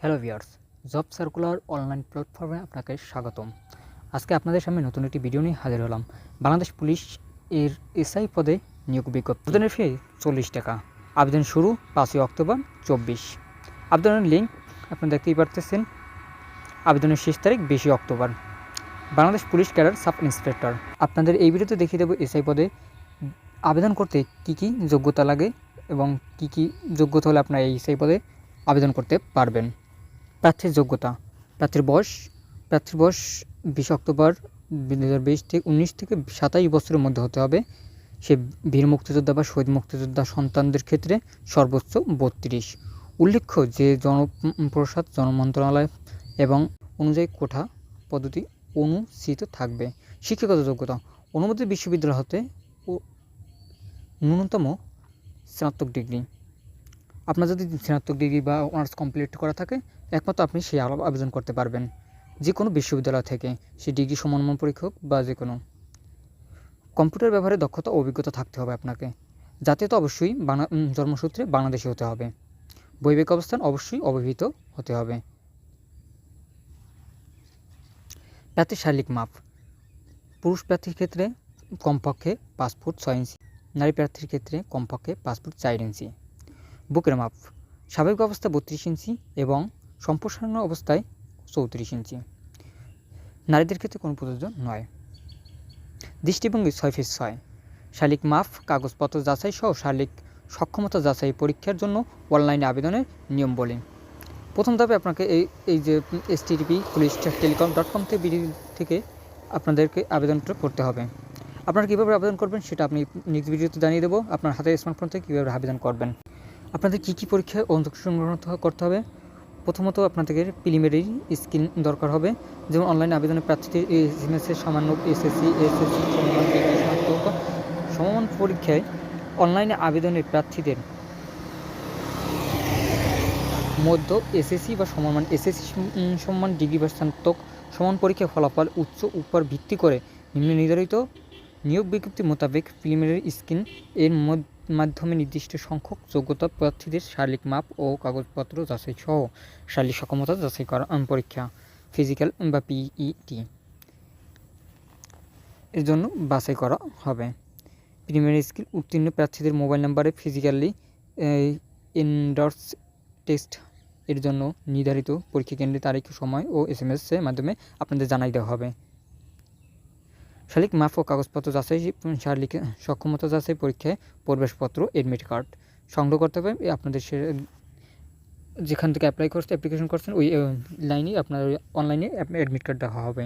Hello viewers job circular online প্ল্যাটফর্মে আপনাকে স্বাগতম। আজকে আপনাদের সামনে নতুন একটি ভিডিও নিয়ে হাজির হলাম। বাংলাদেশ পুলিশ এর এসআই পদে নিয়োগ বিজ্ঞপ্তি। আবেদনের ফি চল্লিশ টাকা। আবেদন শুরু পাঁচই অক্টোবর চব্বিশ। আবেদনের লিঙ্ক আপনারা দেখতেই পারতেছেন। আবেদনের শেষ তারিখ বিশে October. Bangladesh police cadre sub inspector. আপনাদের এই ভিডিওতে দেখিয়ে দেবো এসআই পদে আবেদন করতে কি কি যোগ্যতা লাগে এবং কি কি যোগ্যতা হলে আপনারা এই এসআই পদে আবেদন করতে পারবেন। প্রার্থীর যোগ্যতা, প্রার্থীর বয়স প্রার্থীর বয়স বিশ অক্টোবর দু হাজার বিশ থেকে উনিশ থেকে সাতাশ বছরের মধ্যে হতে হবে। সে বীর মুক্তিযোদ্ধা বা শহীদ মুক্তিযোদ্ধা সন্তানদের ক্ষেত্রে সর্বোচ্চ বত্রিশ। উল্লেখ্য যে জনপ্রসাদ, জনমন্ত্রণালয় এবং অনুযায়ী কোঠা পদ্ধতি অনুষ্ঠিত থাকবে। শিক্ষাগত যোগ্যতা, অনুমোদিত বিশ্ববিদ্যালয় হতে ন্যূনতম স্নাতক ডিগ্রি। আপনার যদি স্নাতক ডিগ্রি বা অনার্স কমপ্লিট করা থাকে একমাত্র আপনি সেই আলো আবেদন করতে পারবেন। যে কোনো বিশ্ববিদ্যালয় থেকে, সে ডিগ্রি সমন্বয় পরীক্ষক বা যে কোনো কম্পিউটার ব্যবহারে দক্ষতা অভিজ্ঞতা থাকতে হবে আপনাকে। জাতীয়তা অবশ্যই বাংলা জন্মসূত্রে বাংলাদেশি হতে হবে। বৈবেক অবস্থান অবশ্যই অবহিত হতে হবে। প্রার্থীর শারীরিক মাপ। পুরুষ প্রার্থীর ক্ষেত্রে কমপক্ষে পাঁচ ফুট ছয় ইঞ্চি, নারী প্রার্থীর ক্ষেত্রে কমপক্ষে পাঁচ ফুট চার ইঞ্চি। বুকের মাপ। স্বাভাবিক অবস্থা বত্রিশ ইঞ্চি এবং সম্প্রসারণ অবস্থায় চৌত্রিশ ইঞ্চি। নারীদের ক্ষেত্রে কোনো প্রযোজ্য নয়। দৃষ্টিভঙ্গি ছয় ফিট ছয়। শালিক মাফ, কাগজপত্র যাচাই সহ শালিক সক্ষমতা যাচাই পরীক্ষার জন্য অনলাইনে আবেদনের নিয়ম বলি। প্রথম ধাপে আপনাকে এই এই যে S TV police telecom dot com থেকে বিডি থেকে আপনাদেরকে আবেদনটা করতে হবে। আপনারা কীভাবে আবেদন করবেন সেটা আপনি নেক্সট ভিডিওতে জানিয়ে দেবো। আপনার হাতে স্মার্টফোন থেকে কীভাবে আবেদন করবেন। আপনাদের কী কী পরীক্ষায় অংশগ্রহণ করতে হবে? প্রথমত আপনাদের প্রিলিমিনারি স্কিল দরকার হবে। যেমন অনলাইন আবেদনের প্রার্থীদের এসএমএসের সামান্য এসএসসি এসএসসি সমমান পরীক্ষায় অনলাইনে আবেদনের প্রার্থীদের মধ্য এসএসসি বা সমমান এসএসসি সম্মান ডিগ্রি বা স্নাতক সমান পরীক্ষার ফলাফল উচ্চ উপর ভিত্তি করে নিম্ন নির্ধারিত নিয়োগ বিজ্ঞপ্তি মোতাবেক প্রিলিমিনারি স্কিল এর মধ্য- মাধ্যমে নির্দিষ্ট সংখ্যক যোগ্যতা প্রার্থীদের শারীরিক মাপ ও কাগজপত্র যাচাই সহ শারীরিক সক্ষমতা যাচাই করা পরীক্ষা, ফিজিক্যাল বা পিইটি এর জন্য বাছাই করা হবে। প্রিলিমিনারি স্কিল উত্তীর্ণ প্রার্থীদের মোবাইল নাম্বারে ফিজিক্যালি ইনডোর্স টেস্ট এর জন্য নির্ধারিত পরীক্ষা কেন্দ্রের তারিখ, সময় ও এস এম এর মাধ্যমে আপনাদের জানাই দেওয়া হবে। শারীরিক মাফ ও কাগজপত্র যাচাই শারীরিক সক্ষমতা যাচাই পরীক্ষায় প্রবেশপত্র এডমিট কার্ড সংগ্রহ করতে হবে আপনাদের সে যেখান থেকে অ্যাপ্লাই করছে অ্যাপ্লিকেশন করছেন, ওই লাইনে আপনার অনলাইনে অ্যাডমিট কার্ড দেওয়া হবে।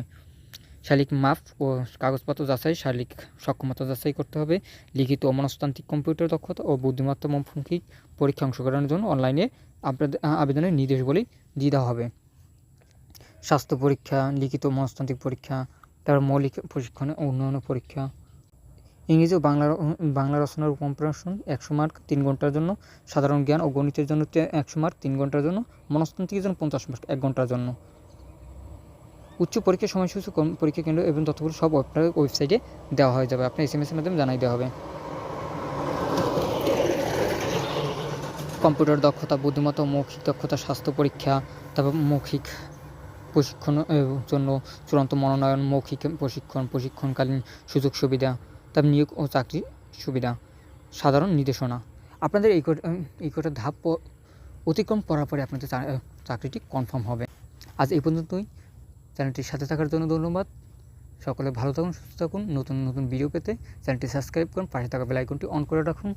শালিক মাফ ও কাগজপত্র যাচাই, শারীরিক সক্ষমতা যাচাই করতে হবে। লিখিত মনস্তান্ত্রিক কম্পিউটার দক্ষতা ও বুদ্ধিমত্তা মৌখিক পরীক্ষা অংশগ্রহণের জন্য অনলাইনে আপনাদের আবেদনের নির্দেশগুলি দিয়ে দেওয়া হবে। স্বাস্থ্য পরীক্ষা, লিখিত মনস্তান্ত্রিক পরীক্ষা তারপর মৌলিক প্রশিক্ষণে উন্নয়ন পরীক্ষা। ইংরেজি ও বাংলা বাংলা রচনার কম্পারেশন একশো মার্ক, তিন ঘণ্টার জন্য। সাধারণ জ্ঞান ও গণিতের জন্য একশো মার্ক, তিন ঘণ্টার জন্য। মনস্তান্ত্রিকের জন্য পঞ্চাশ মার্ক, এক ঘণ্টার জন্য। উচ্চ পরীক্ষার সময়সূচি পরীক্ষা কেন্দ্র এবং তথ্যগুলো সব ওয়েবসাইটে দেওয়া হয়ে যাবে। আপনার এস এম এসের মাধ্যমে জানাই দেওয়া হবে। কম্পিউটার দক্ষতা, বুদ্ধিমত্তা, মৌখিক দক্ষতা, স্বাস্থ্য পরীক্ষা, তারপর মৌখিক প্রশিক্ষণের জন্য চূড়ান্ত মনোনয়ন, মৌখিক প্রশিক্ষণ, প্রশিক্ষণকালীন সুযোগ সুবিধা তার নিয়োগ ও চাকরি সুবিধা। সাধারণ নির্দেশনা। আপনাদের এই এই কটা ধাপ অতিক্রম করার পরে আপনাদের চাকরিটি কনফার্ম হবে। আজ এই পর্যন্তই। চ্যানেলটির সাথে থাকার জন্য ধন্যবাদ। সকলে ভালো থাকুন, সুস্থ থাকুন। নতুন নতুন ভিডিও পেতে চ্যানেলটি সাবস্ক্রাইব করুন। পাশে থাকা বেল আইকনটি অন করে রাখুন।